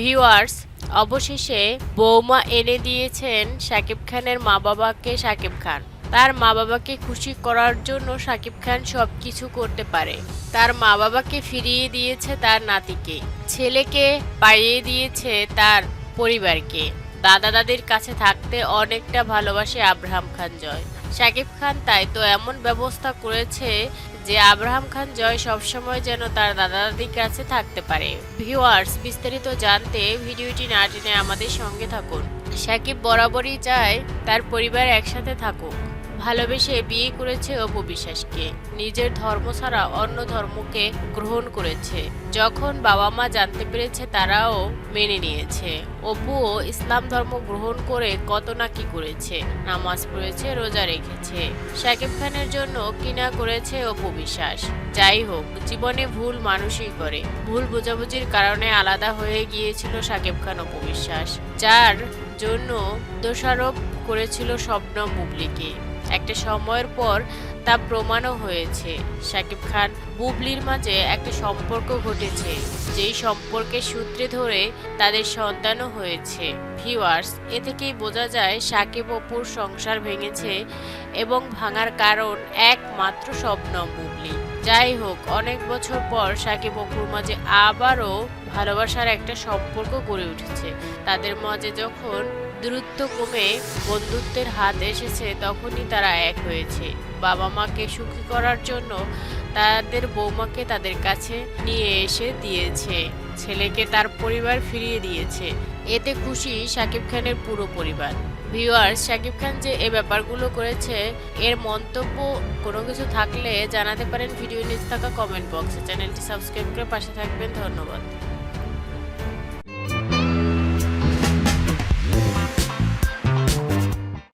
Viewers, অবশেষে বৌমা এনে দিয়েছেন শাকিব খানের মা বাবাকে শাকিব খান। তার মা বাবাকে খুশি করার জন্য শাকিব খান সব কিছু করতে পারে। তার মা বাবাকে ফিরিয়ে দিয়েছে তার নাতিকে। ছেলেকে পাইয়ে দিয়েছে তার পরিবারকে। দাদা দাদির কাছে থাকতে অনেকটা ভালোবাসে আব্রাহাম খান জয়। শাকিব খান তাই তো এমন ব্যবস্থা করেছে যে আব্রাহাম খান জয় সবসময় যেন তার দাদা দাদির কাছে থাকতে পারে। ভিউয়ার্স বিস্তারিত জানতে ভিডিওটি না টেনে আমাদের সঙ্গে থাকুন। সাকিব বরাবরই চায় তার পরিবার একসাথে থাকুক। ভালোবেসে বিয়ে করেছে অপু বিশ্বাসকে নিজের ধর্ম ছাড়া অন্য ধর্মকে গ্রহণ করেছে। যখন বাবা মা জানতে পেরেছে, তারাও মেনে নিয়েছে। অপুও ইসলাম ধর্ম গ্রহণ করে কত না কি করেছে। নামাজ পড়েছে, রোজা রেখেছে। শাকিব খানের জন্য কিনা করেছে অপু বিশ্বাস যাই হোক, জীবনে ভুল মানুষই করে। ভুল বোঝাবুঝির কারণে আলাদা হয়ে গিয়েছিল শাকিব খান অপু বিশ্বাস যার জন্য দোষারোপ করেছিল স্বপ্ন বুবলিকে। একটা সময়ের পর তা প্রমাণও হয়েছে। শাকিব খান বুবলির মাঝে একটা সম্পর্ক ঘটেছে, যেই সম্পর্কের সূত্রে ধরে তাদের সন্তানও হয়েছে। ভিউয়ার্স, এ থেকেই বোঝা যায় সাকিব অপুর সংসার ভেঙেছে এবং ভাঙার কারণ একমাত্র স্বপ্ন বুবলি। যাই হোক, অনেক বছর পর সাকিব অপুর মাঝে আবারও ভালোবাসার একটা সম্পর্ক গড়ে উঠেছে। তাদের মাঝে যখন দূরত্ব কমে বন্ধুত্বের হাত এসেছে, তখনই তারা এক হয়েছে। বাবা মাকে সুখী করার জন্য তাদের বৌমাকে তাদের কাছে নিয়ে এসে দিয়েছে। ছেলেকে তার পরিবার ফিরিয়ে দিয়েছে। এতে খুশি শাকিব খানের পুরো পরিবার। ভিউয়ার্স, শাকিব খান যে এ ব্যাপারগুলো করেছে, এর মন্তব্য কোনো কিছু থাকলে জানাতে পারেন ভিডিও নিচে থাকা কমেন্ট বক্সে চ্যানেলটি সাবস্ক্রাইব করে পাশে থাকবেন। ধন্যবাদ।